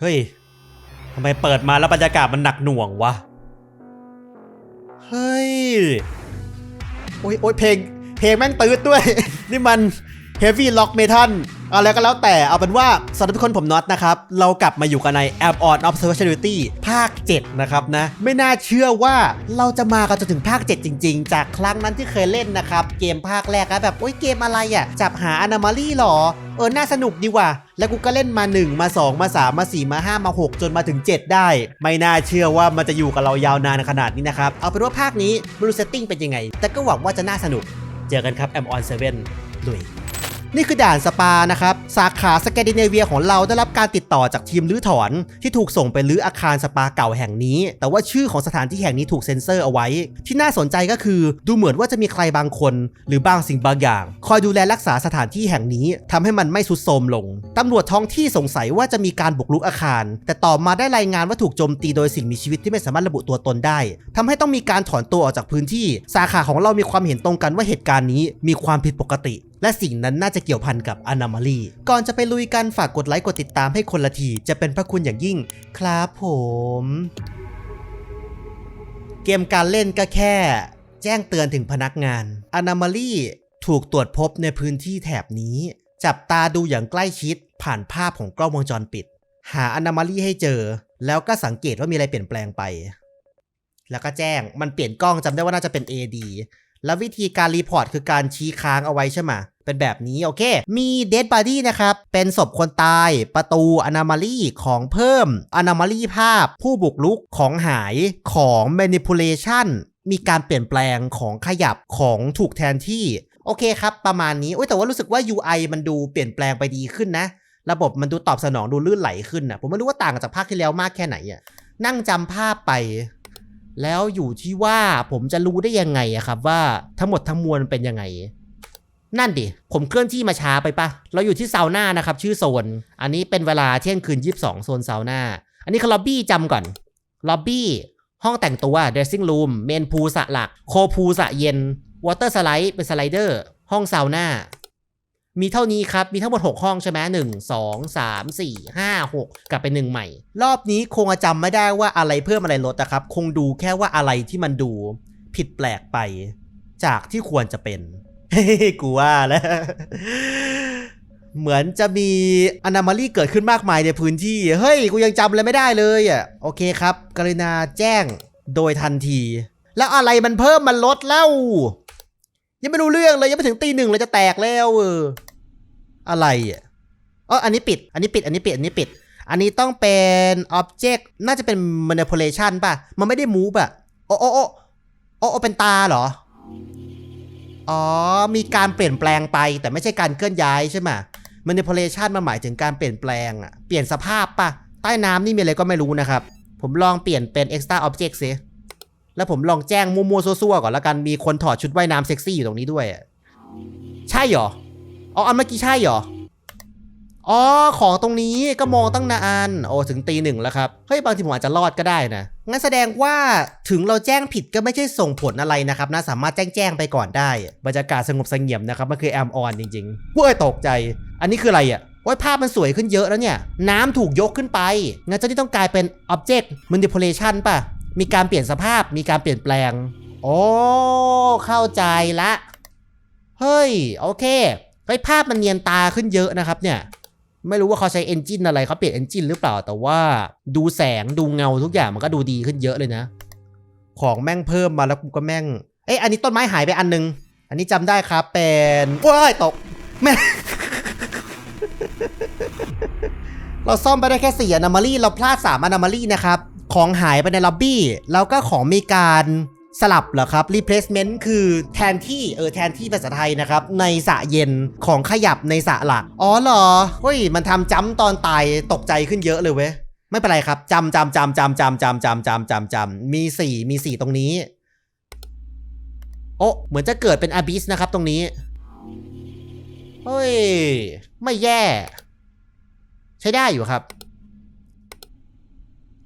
เฮ้ยทำไมเปิดมาแล้วบรรยากาศมันหนักหน่วงวะ เฮ้ย โอ้ยโอ้ยเพลง เพลงแม่งตืดด้วย นี่มัน Heavy Rock Metal เอะไรก็แล้วแต่เอาเป็นว่าสำหรับทุกคนผมน็อตนะครับ เรากลับมาอยู่กันใน App on Observability ภาค 7 นะครับนะ ไม่น่าเชื่อว่าเราจะมากันจนถึงภาค 7 จริง ๆ จากครั้งนั้นที่เคยเล่นนะครับ เกมภาคแรกแล้วแบบ โอ้ยเกมอะไรอะ จับหา Anomaly หรอ เออ น่าสนุกดีว่ะแล้วกูก็เล่นมา 1 มา 2 มา 3 มา 4 มา 5 มา 6 จนมาถึง 7 ได้ ไม่น่าเชื่อว่ามันจะอยู่กับเรายาวนานขนาดนี้นะครับเอาเป็นว่าภาคนี้ไม่รู้เซตติ้งเป็นยังไง แต่ก็หวังว่าจะน่าสนุกเจอกันครับ Am on 7ลุย นี่คือด่านสปานะครับ สาขาสแกนดิเนเวียของเราได้รับการติดต่อจากทีมรื้อถอน ที่ถูกส่งไปรื้ออาคารสปาเก่าแห่งนี้ แต่ว่าชื่อของสถานที่แห่งนี้ถูกเซ็นเซอร์เอาไว้ ที่น่าสนใจก็คือดูเหมือนว่าจะมีใครบางคน หรือบางสิ่งบางอย่าง คอยดูแลรักษาสถานที่แห่งนี้ทำให้มันไม่สุดโทรมลงตำรวจท้องที่สงสัยว่าจะมีการบุกรุกอาคาร แต่ต่อมาได้รายงานว่าถูกโจมตีโดยสิ่งมีชีวิตที่ไม่สามารถระบุตัวตนได้ทำให้ต้องมีการถอนตัวออกจากพื้นที่ สาขาของเรามีความเห็นตรงกันว่าเหตุการณ์นี้มีความผิดปกติ และสิ่งนั้นน่าจะเกี่ยวพันกับอนามาลีก่อนจะไปลุยกันฝากกดไลค์กดติดตามให้คนละที จะเป็นพระคุณอย่างยิ่ง ครับผม เกมการเล่นก็แค่ แจ้งเตือนถึงพนักงานอนามาลีถูกตรวจพบในพื้นที่แถบนี้ จับตาดูอย่างใกล้ชิด ผ่านภาพของกล้องวงจรปิด หาอนามาลีให้เจอ แล้วก็สังเกตว่ามีอะไรเปลี่ยนแปลงไป แล้วก็แจ้งมันเปลี่ยนกล้องจำได้ว่าน่าจะเป็น AD แล้ววิธีการรีพอร์ตคือการชี้ค้างเอาไว้ใช่ไหมเป็นแบบนี้โอเค มี Dead Body นะครับ เป็นศพคนตาย ประตู Anomaly ของเพิ่ม Anomaly ภาพ ผู้บุกรุกของหายของ Manipulation มีการเปลี่ยนแปลงของขยับของถูกแทนที่ โอเคครับ ประมาณนี้อ้ยแต่ว่ารู้สึกว่า UI มันดูเปลี่ยนแปลงไปดีขึ้นนะ ระบบมันดูตอบสนองดูลื่นไหลขึ้นนะผมไม่รู้ว่าต่างจากภาคที่แล้วมากแค่ไหนอะนั่งจำภาพไป แล้วอยู่ที่ว่าผมจะรู้ได้ยังไงอะครับว่าทั้งหมดทั้งมวลเป็นยังไง นั่นดิ ผมเคลื่อนที่มาช้าไปปะ เราอยู่ที่ซาวน่านะครับ ชื่อโซน อันนี้เป็นเวลาเที่ยงคืน 22 โซนซาวน่า อันนี้คือล็อบบี้จำก่อน ล็อบบี้ ห้องแต่งตัว dressing room เมนพูสระหลัก โคพูสระเย็น วอเตอร์สไลด์เป็นสไลเดอร์ ห้องซาวน่า มีเท่านี้ครับ มีทั้งหมด 6 ห้องใช่ไหมหนึ่งสองสามสี่ห้าหกกลับไปหนึ่งใหม่ รอบนี้คงจะจำไม่ได้ว่าอะไรเพิ่มอะไรลดนะครับ คงดูแค่ว่าอะไรที่มันดูผิดแปลกไป จากที่ควรจะเป็น เฮ้ยกูว่าแล้ว เหมือนจะมีอนามาลีเกิดขึ้นมากมายในพื้นที่ เฮ้ย กูยังจำอะไรไม่ได้เลยอะ โอเคครับ กรุณาแจ้งโดยทันที แล้วอะไรมันเพิ่มมันลดแล้วยังไม่รู้เรื่องเลย ยังไม่ถึงตีหนึ่งเลยจะแตกแล้วเออ อะไรอะอ๋ออันนี้ปิด อันนี้ปิด อันนี้ปิด อันนี้ปิด อันนี้ต้องเป็น object น่าจะเป็น manipulation ป่ะ มันไม่ได้ move อะ โอ้โอ้โอ้โอ้เป็นตาเหรอ อ๋อ มีการเปลี่ยนแปลงไปแต่ไม่ใช่การเคลื่อนย้ายใช่ไหม manipulation มันหมายถึงการเปลี่ยนแปลงอะเปลี่ยนสภาพปะใต้น้ำนี่มีอะไรก็ไม่รู้นะครับ ผมลองเปลี่ยนเป็น extra object สิแล้วผมลองแจ้งมัวๆซั่วๆก่อนแล้วกัน มีคนถอดชุดว่ายน้ำเซ็กซี่อยู่ตรงนี้ด้วย ใช่เหรอ อ๋ออันเมื่อกี้ใช่เหรอ อ๋อ ของตรงนี้ก็มองตั้งนาน โอ้ ถึงตีหนึ่งแล้วครับ เฮ้ย บางทีผมอาจจะรอดก็ได้นะ งั้นแสดงว่าถึงเราแจ้งผิดก็ไม่ใช่ส่งผลอะไรนะครับนะสามารถแจ้งแจ้งไปก่อนได้ บรรยากาศสงบเสงี่ยมนะครับ มันคือแอมออนจริงๆเว้ยตกใจ อันนี้คืออะไรอะโอ้ยภาพมันสวยขึ้นเยอะแล้วเนี่ย น้ำถูกยกขึ้นไป งั้นเจ้าที่ต้องกลายเป็น object manipulation ป่ะ มีการเปลี่ยนสภาพมีการเปลี่ยนแปลง โอ้ เข้าใจละ เฮ้ย โอเค เฮ้ยภาพมันเนียนตาขึ้นเยอะนะครับเนี่ยไม่รู้ว่าเขาใช้เอนจินอะไรเขาเปลี่ยนเอนจินหรือเปล่าแต่ว่าดูแสงดูเงาทุกอย่างมันก็ดูดีขึ้นเยอะเลยนะ ของแม่งเพิ่มมาแล้วกูก็แม่งเอ้ยอันนี้ต้นไม้หายไปอันนึง อันนี้จำได้ครับ เป็นว้ายตกแม่เราซ่อมไปได้แค่สี่อนามาลีเราพลาดสามอนามาลีนะครับ ของหายไปในล็อบบี้แล้วก็ของมีการ สลับเหรอครับ replacement คือแทนที่เออแทนที่ภาษาไทยนะครับ ในสะเย็นของขยับในสะหลัก อ๋อเหรอเฮ้ยมันทำจ้ำตอนตายตกใจขึ้นเยอะเลยเว้ย ไม่เป็นไรครับจำจำจำจำจำจำจำจำจำจำมีสี่มีสี่ตรงนี้ โอ้เหมือนจะเกิดเป็นอาบิสนะครับตรงนี้ เฮ้ย ไม่แย่ ใช้ได้อยู่ครับ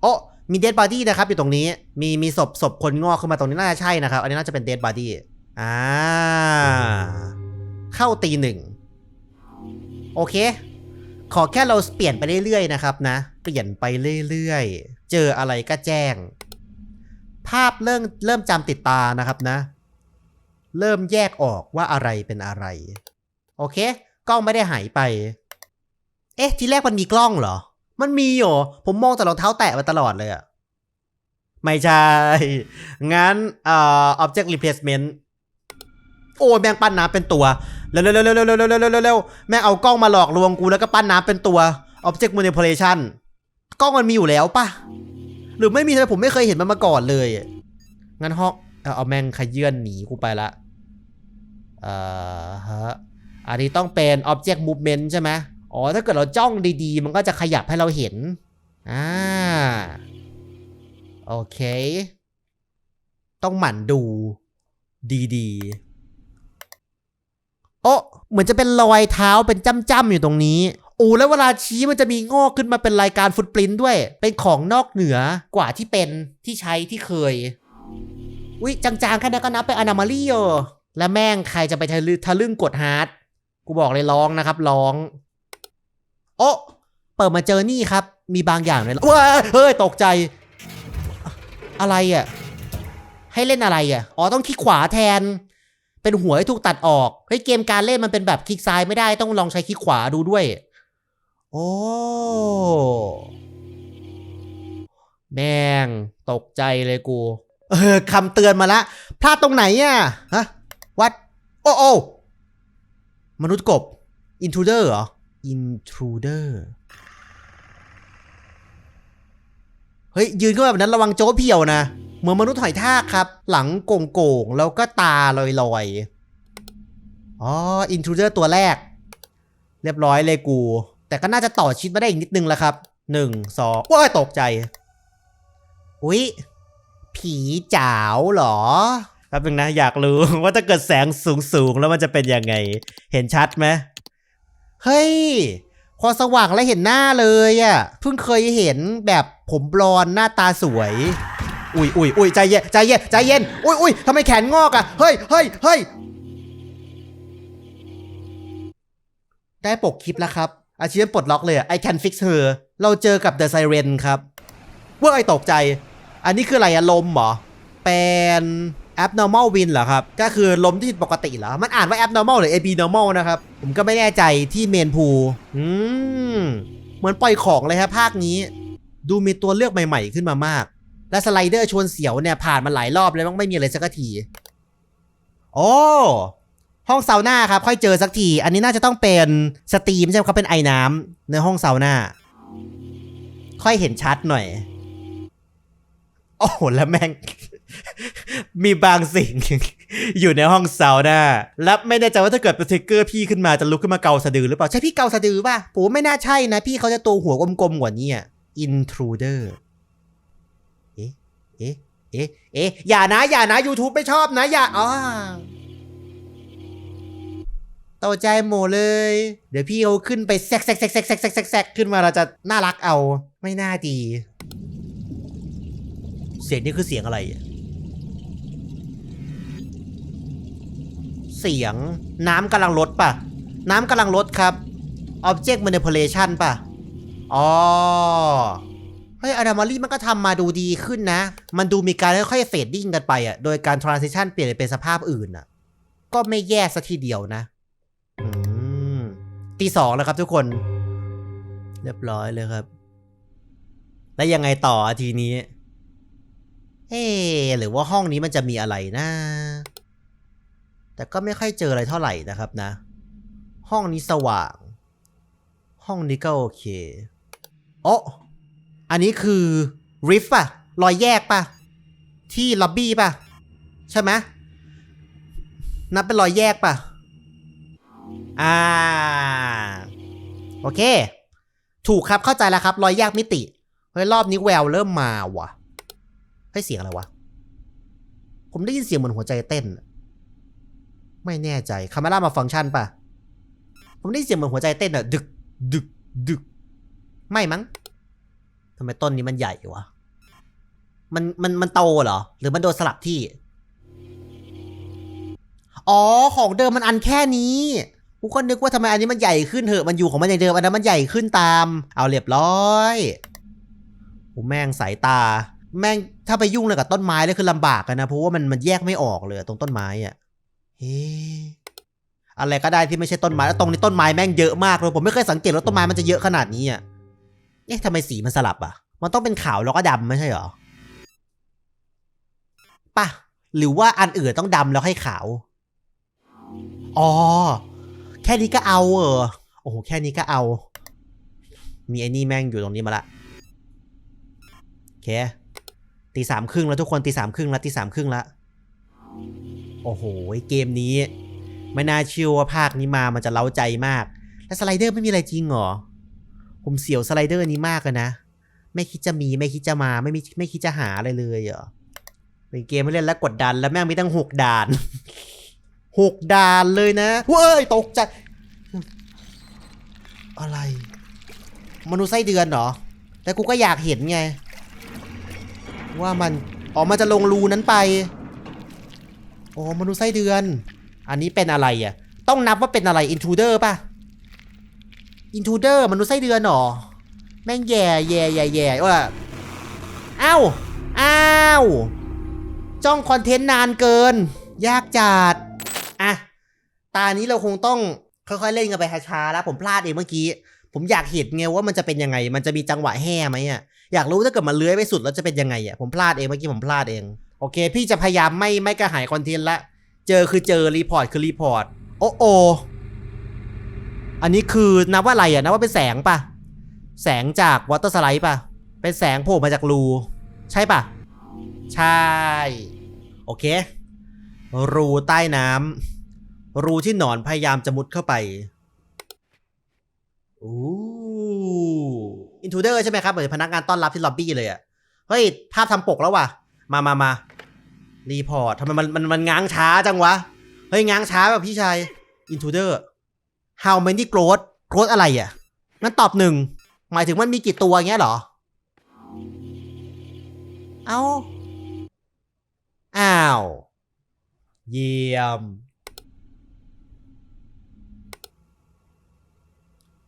โอ้ มีเดดบอดี้นะครับอยู่ตรงนี้ มีมีศพศพคนงอกขึ้นมาตรงนี้น่าจะใช่นะครับ อันนี้น่าจะเป็นเดดบอดี้อ่า เข้าตีหนึ่ง โอเค ขอแค่เราเปลี่ยนไปเรื่อยๆนะครับนะ เปลี่ยนไปเรื่อยๆ เจออะไรก็แจ้ง ภาพเริ่มเริ่มจำติดตานะครับนะ เริ่มแยกออกว่าอะไรเป็นอะไร โอเค กล้องไม่ได้หายไป เอ๊ะ ทีแรกมันมีกล้องเหรอ มันมีเหรอ ผมมองแต่รองเท้าแตะมาตลอดเลยอะไม่ใช่ งั้นเอ่อ object replacement โอ้แม่งปั้นน้ำเป็นตัว เร็วเร็วเร็วเร็วเร็วเร็วเร็วเร็วแม่งเอากล้องมาหลอกลวงกูแล้วก็ปั้นน้ำเป็นตัว object manipulation กล้องมันมีอยู่แล้วปะหรือไม่มีทำไมผมไม่เคยเห็นมันมาก่อนเลย งั้นห้องเอาเอาแม่งขยื่นหนีกูไปละ เอ่อฮะอันนี้ต้องเป็น object movement ใช่ไหม อ๋อ ถ้าเกิดเราจ้องดีๆ มันก็จะขยับให้เราเห็น อ่า โอเค ต้องหมั่นดูดีๆ โอ้เหมือนจะเป็นรอยเท้าเป็นจ้ำๆอยู่ตรงนี้โอ้แล้วเวลาชี้มันจะมีงอกขึ้นมาเป็นรายการฟุตปรินด้วย เป็นของนอกเหนือกว่าที่เป็นที่ใช้ที่เคย อุ๊ยจางๆแค่นั้นก็นับเป็นอนามาลีอแล้วแม่งใครจะไปทะลึ่งกดฮาร์ดกูบอกเลยร้องนะครับร้อง โอ้เปิดมาเจอนี่ครับ มีบางอย่างในว้าเฮ้ย ตกใจ อะไรอะ ให้เล่นอะไรอะ อ๋อ ต้องคลิกขวาแทน เป็นหัวให้ถูกตัดออก เฮ้ย เกมการเล่นมันเป็นแบบคลิกซ้ายไม่ได้ ต้องลองใช้คลิกขวาดูด้วย โอ้ แม่ง ตกใจเลยกู เออคำเตือนมาละ พลาดตรงไหนอะ ฮะ วัด โอ้โอ้มนุษย์กบ intruder เหรอ intruder เฮ้ย ยืนขึ้นแบบนั้นระวังโจ๊กเพียวนะ เหมือนมนุษย์หอยทากครับ หลังโก่งๆ แล้วก็ตาลอยๆ อ๋อ intruder ตัวแรก เรียบร้อยเลยกู แต่ก็น่าจะต่อชิดมาได้อีกนิดนึงแล้วครับหนึ่งสองว้ายตกใจ อุ๊ย ผีจ๋าวเหรอแป๊บนึงนะ อยากรู้ว่าถ้าเกิดแสงสูงๆ แล้วมันจะเป็นยังไง เห็นชัดไหม เฮ้ย พอสว่างแล้วเห็นหน้าเลยอะ่ะเพิ่งเคยเห็นแบบผมบลอนหน้าตาสวย อุ้ยอุ้ยอุ้ยใจเย็นใจเย็นใจเย็นอุ้ยอุ้ยทำไมแขนงอกอะ่ะเฮ้ยเฮ้ยเฮ้ยได้ปกคลิปแล้วครับ อาชีพปลดล็อกเลยอะ I can fix her เราเจอกับ The Siren ครับ เว้ยตกใจ อันนี้คืออะไรอะลมเหรอเป็น abnormal wind เหรอครับ ก็คือลมที่ผิดปกติเหรอ มันอ่านว่า abnormal หรือ abnormal นะครับ ผมก็ไม่แน่ใจที่เมนพูอืม เหมือนปล่อยของเลยครับภาคนี้ ดูมีตัวเลือกใหม่ ๆ ขึ้นมามาก และสไลเดอร์ชวนเสียวเนี่ยผ่านมาหลายรอบแล้วมันไม่มีอะไรสักทีโอ้ห้องซาวน่าครับ ค่อยเจอสักที อันนี้น่าจะต้องเป็นสตรีมใช่ไหมครับเป็นไอ้น้ำในห้องซาวน่าค่อยเห็นชัดหน่อย โอ้โหแล้วแม่ง มีบางสิ่ง อยู่ในห้องสาวน่าและไม่แน่ใจว่าถ้าเกิดเป็นทริกเกอร์พี่ขึ้นมาจะลุกขึ้นมาเกาสะดือหรือเปล่า ใช่พี่เกาสะดือป่ะผมไม่น่าใช่นะ พี่เขาจะตัวหัวกลมๆกว่านี้อะอินทรูเดอร์เอ๊ะเอ๊ะเอ๊ะเอ๊ะอย่านะ อย่านะ YouTube ไม่ชอบนะ อย่าอ๋อต่อใจหมเลย เดี๋ยวพี่เขาขึ้นไปแซกแซกแซกแซกแซกแซกแซกขึ้นมาเราจะน่ารักเอา ไม่น่าดี เสียงนี่คือเสียงอะไรอะ เสียง น้ำกำลังลดป่ะ น้ำกำลังลดครับ Object Manipulation ป่ะ อ๋อ เฮ้ยอ n ามารีมันก็ทำมาดูดีขึ้นนะ มันดูมีการค่อยๆเฟดดิ้งกันไปอะ โดยการ transition เปลี่ยนเป็นสภาพอื่นอะ ก็ไม่แย่สัทีเดียวนะตีสองแล้วครับทุกคน เรียบร้อยเลยครับ แล้วยังไงต่อทีนี้ เอ๊หรือว่าห้องนี้มันจะมีอะไรนะ แต่ก็ไม่ค่อยเจออะไรเท่าไหร่นะครับนะ ห้องนี้สว่าง ห้องนี้ก็โอเคโอ้อันนี้คือริฟป่ะ รอยแยกป่ะ ที่ล็อบบี้ป่ะ ใช่ไหมนับเป็นรอยแยกป่ะ อ่า โอเค ถูกครับเข้าใจแล้วครับ รอยแยกมิติ เฮ้ย รอบนี้แววเริ่มมาว่ะเฮ้ยเสียงอะไรวะ ผมได้ยินเสียงเหมือนหัวใจเต้น ไม่แน่ใจคาเมล่ามาฟังก์ชันป่ะ ผมได้เสียงเหมือนหัวใจเต้นอะดึก ดึก ดึก ไม่มั้งทำไมต้นนี้มันใหญ่วะ มันมันมันโตเหรอ หรือมันโดนสลับที่ อ๋อ ของเดิมมันอันแค่นี้กูก็นึกว่าทำไมอันนี้มันใหญ่ขึ้นเถอะ มันอยู่ของมันอย่างเดิม อันนั้นมันใหญ่ขึ้นตาม เอาเรียบร้อยโอ้แม่งสายตา แม่งถ้าไปยุ่งเลยกับต้นไม้เลยคือลำบากกันนะ เพราะว่ามันมันแยกไม่ออกเลยตรงต้นไม้อะ เฮ้อะไรก็ได้ที่ไม่ใช่ต้นไม้แล้วตรงนี้ต้นไม้แม่งเยอะมากเลยผมไม่เคยสังเกตว่าต้นไม้มันจะเยอะขนาดนี้อะเอ๊ะทำไมสีมันสลับอะ มันต้องเป็นขาวแล้วก็ดำไม่ใช่เหรอป่ะหรือว่าอันอื่นต้องดำแล้วให้ขาว อ๋อ แค่นี้ก็เอาเออโอ้โห แค่นี้ก็เอา มีไอ้นี่แม่งอยู่ตรงนี้มาละโอเคตีสามครึ่งแล้วทุกคนตีสามครึ่งแล้วตีสามครึ่งแล้ว โอ้โห เกมนี้ ไม่น่าเชื่อว่าภาคนี้มามันจะเล้าใจมาก แล้วสไลเดอร์ไม่มีอะไรจริงเหรอ ผมเสียวสไลเดอร์นี้มากเลยนะ ไม่คิดจะมีไม่คิดจะมาไม่มีไม่คิดจะหาอะไรเลยเหรอ เป็นเกมไม่เล่นแล้วกดดันแล้วแม่งมีตั้งหกด่านหกด่านเลยนะเว้ยตกใจ อะไร มนุษย์ไส้เดือนเหรอ แต่กูก็อยากเห็นไง ว่ามันออกมาจะลงรูนั้นไป โอ้มนุษย์ไส้เดือน อันนี้เป็นอะไรอะ ต้องนับว่าเป็นอะไร intruder ป่ะ intruder มนุษย์ไส้เดือนหรอ แม่งแย่แย่แย่แย่ว่าอ้าวอ้าวจ้องคอนเทนต์นานเกิน ยากจัดอะตานี้เราคงต้องค่อยๆเล่นกันไปช้าๆแล้วผมพลาดเองเมื่อกี้ ผมอยากเห็นไงว่ามันจะเป็นยังไง มันจะมีจังหวะแห่ไหมอะอยากรู้ถ้าเกิดมันเลื้อยไปสุดแล้วจะเป็นยังไงอะผมพลาดเองเมื่อกี้ผมพลาดเอง โอเค พี่จะพยายามไม่ไม่กระหายคอนเทนต์ละ เจอคือเจอรีพอร์ตคือรีพอร์ต โอ้โออันนี้คือนับว่าอะไรอะนับว่าเป็นแสงปะแสงจากวอเตอร์สไลด์ปะเป็นแสงโผล่มาจากรู ใช่ปะใช่ โอเค รูใต้น้ำรูที่หนอนพยายามจะมุดเข้าไปอู้อินทูเดอร์ใช่ไหมครับ เหมือนพนักงานต้อนรับที่ล็อบบี้เลยอะเฮ้ย ภาพทำปกแล้วว่ะ มามามา รีพอร์ตทำไมมันมันมันง้างช้าจังวะ เฮ้ย ง้างช้าแบบพี่ชายอินทูเดอร์ how many growth growth อะไรอะงั้นตอบหนึ่ง หมายถึงมันมีกี่ตัวเงี้ยเหรอ เอาอ้าว เยี่ยม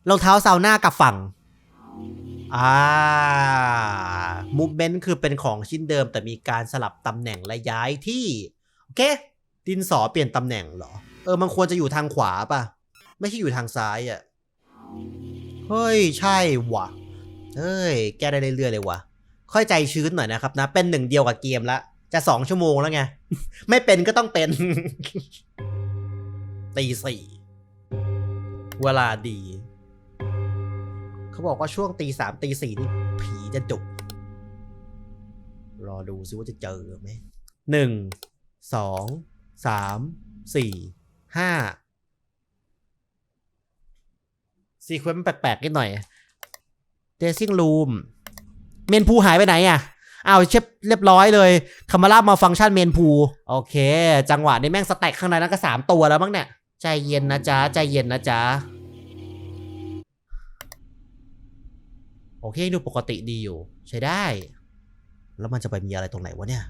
รองเท้าซาวน่ากับฝั่ง อ่ามูฟเมนต์คือเป็นของชิ้นเดิมแต่มีการสลับตำแหน่งและย้ายที่ โอเค ดินสอเปลี่ยนตำแหน่งเหรอ เออ มันควรจะอยู่ทางขวาป่ะ ไม่ใช่อยู่ทางซ้ายอะ่ะ เฮ้ย ใช่วะเฮ้ย แก้ได้เรื่อยๆเลยวะค่อยใจชื้นหน่อยนะครับนะ เป็นหนึ่งเดียวกับเกมละ จะสองชั่วโมงแล้วไง ไม่เป็นก็ต้องเป็นตีสี่เวลาดี เขาบอกว่าช่วงตีสามตีสี่นี่ผีจะดุรอดูซิว่าจะเจอไหมหนึ่งสองสามสี่ห้าซีเควนต์แปลกๆนิดหน่อยเดซิ่งรูมเมนพูหายไปไหนอะอ้าวเชฟเรียบร้อยเลยคามาร่ามาฟังก์ชันเมนพูโอเค จังหวะนี้แม่งสแต็กข้างในนั้นก็สามตัวแล้วมั้งเนี่ย ใจเย็นนะจ๊ะ ใจเย็นนะจ๊ะ โอเคดูปกติดีอยู่ ใช้ได้ แล้วมันจะไปมีอะไรตรงไหนวะเนี่ย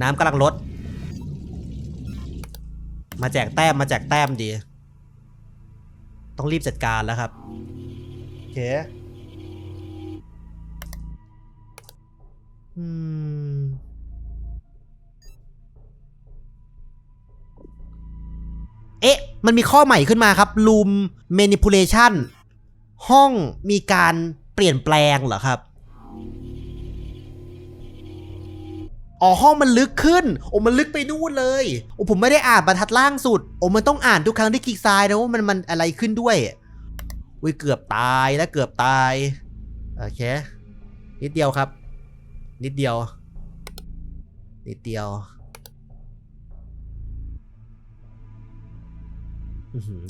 น้ำกำลังลด มาแจกแต้มมาแจกแต้มดี ต้องรีบจัดการแล้วครับโอเคอืมเอ๊ะ มันมีข้อใหม่ขึ้นมาครับ room manipulation ห้องมีการเปลี่ยนแปลงเหรอครับอ๋อห้องมันลึกขึ้น โอ้มันลึกไปนู่นเลย โอ้ผมไม่ได้อ่านบรรทัดล่างสุด โอ้มันต้องอ่านทุกครั้งที่คลิกซ้ายนะว่ามันมันอะไรขึ้นด้วยอุ้ยเกือบตายแล้วเกือบตาย โอเค นิดเดียวครับ นิดเดียว นิดเดียว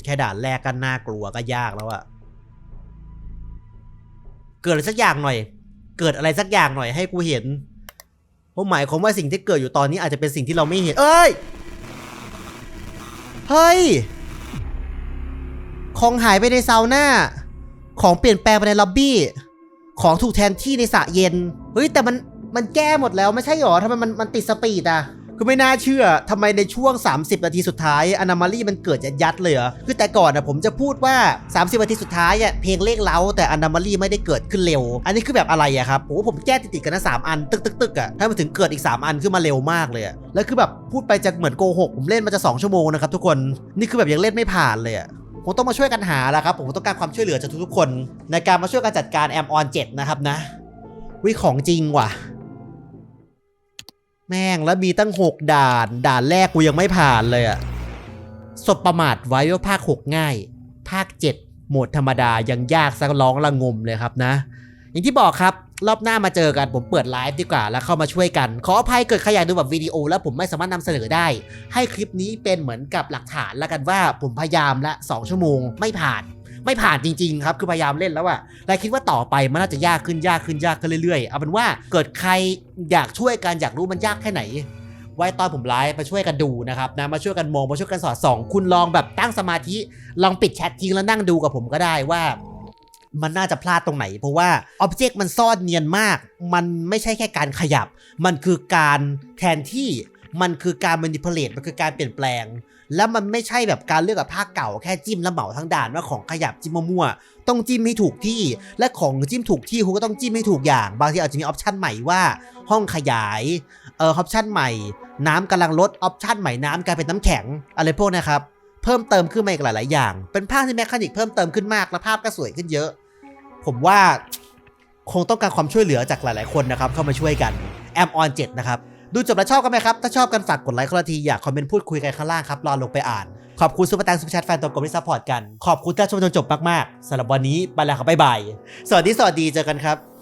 แค่ด่านแรกก็น่ากลัวก็ยากแล้วอะ กิดอะไรสักอย่างหน่อย เกิดอะไรสักอย่างหน่อยให้กูเห็นเพราะหมายความว่าสิ่งที่เกิดอยู่ตอนนี้อาจจะเป็นสิ่งที่เราไม่เห็น เอ้ย เฮ้ย ของหายไปในซาวน่า ของเปลี่ยนแปลงไปในล็อบบี้ ของถูกแทนที่ในสระเย็น เฮ้ยแต่มันมันแก้หมดแล้วไม่ใช่หรอทำไมมันมันติดสปีดอะ คือไม่น่าเชื่อทำไมในช่วง 30 นาทีสุดท้ายอนามารีมันเกิดจะยัดเลยเหรอคือแต่ก่อนอะผมจะพูดว่า 30 นาทีสุดท้ายอะเพลงเลขเล้าแต่อนามารีไม่ได้เกิดขึ้นเร็ว อันนี้คือแบบอะไรอะครับโอ้ผมแก้ติดๆกันนะสามอันตึกตึกตึกๆๆอะถ้ามันถึงเกิดอีก 3 อันขึ้นมาเร็วมากเลยอะแล้วคือแบบพูดไปจะเหมือนโกหกผมเล่นมาจะ2ชั่วโมงนะครับทุกคนนี่คือแบบยังเล่นไม่ผ่านเลยอะผมต้องมาช่วยกันหาแล้วครับผมต้องการความช่วยเหลือจากทุกๆคน ในการมาช่วยกันจัดการแอมออน7นะครับนะวิของจริงว่ะ แม่งแล้วมีตั้ง6ด่าน ด่านแรกกูยังไม่ผ่านเลยอะสบประมาทไว้ว่าภาค6ง่าย ภาค7โหมดธรรมดายังยากสักร้องละงมเลยครับนะ อย่างที่บอกครับรอบหน้ามาเจอกันผมเปิดไลฟ์ดีกว่า แล้วเข้ามาช่วยกัน ขออภัยเกิดใครอยากดูแบบวิดีโอ แล้วผมไม่สามารถนำเสนอได้ ให้คลิปนี้เป็นเหมือนกับหลักฐานแล้วกันว่าผมพยายามละ 2 ชั่วโมงไม่ผ่าน ไม่ผ่านจริงๆครับคือพยายามเล่นแล้วอะแต่คิดว่าต่อไปมันน่าจะยากขึ้นยากขึ้นยากขึ้นเรื่อยๆเอาเป็นว่าเกิดใครอยากช่วยกันอยากรู้มันยากแค่ไหน ไว้ตอนผมไลฟ์มาช่วยกันดูนะครับนะมาช่วยกันมองมาช่วยกันสอดส่องคุณลองแบบตั้งสมาธิลองปิดแชททิ้งแล้วนั่งดูกับผมก็ได้ว่ามันน่าจะพลาดตรงไหน เพราะว่าอ็อบเจกต์มันซ่อนเนียนมาก มันไม่ใช่แค่การขยับ มันคือการแทนที่ มันคือการ manipulate มันคือการเปลี่ยนแปลง แล้วมันไม่ใช่แบบการเลือกกับภาคเก่าแค่จิ้มแล้วเหมาทั้งด่านว่าของขยับจิ้มมั่วๆต้องจิ้มให้ถูกที่ และของจิ้มถูกที่คุณก็ต้องจิ้มให้ถูกอย่าง บางทีอาจจะมีออปชันใหม่ว่าห้องขยายเออออปชันใหม่ น้ำกำลังลดออปชันใหม่น้ำกลายเป็นน้ำแข็งอะไรพวกนี้ครับเพิ่มเติมขึ้นมาอีกหลาย ๆ อย่าง เป็นภาพที่แมคานิกเพิ่มเติมขึ้นมากและภาพก็สวยขึ้นเยอะ ผมว่าคงต้องการความช่วยเหลือจากหลาย ๆ คนนะครับเข้ามาช่วยกันแอมออน7นะครับ ดูจบแล้วชอบกันไหมครับ ถ้าชอบกันฝากกดไลค์คนละทีอยากคอมเมนต์พูดคุยกันข้างล่างครับรอลงไปอ่าน ขอบคุณซูเปอร์แตงซูเปอร์แชทแฟนตัวกลมที่ซัพพอร์ตกัน ขอบคุณที่ชมจนจบมากๆสำหรับวันนี้ไปแล้วครับบ๊ายบายสวัสดีสวัสดีเจอกันครับ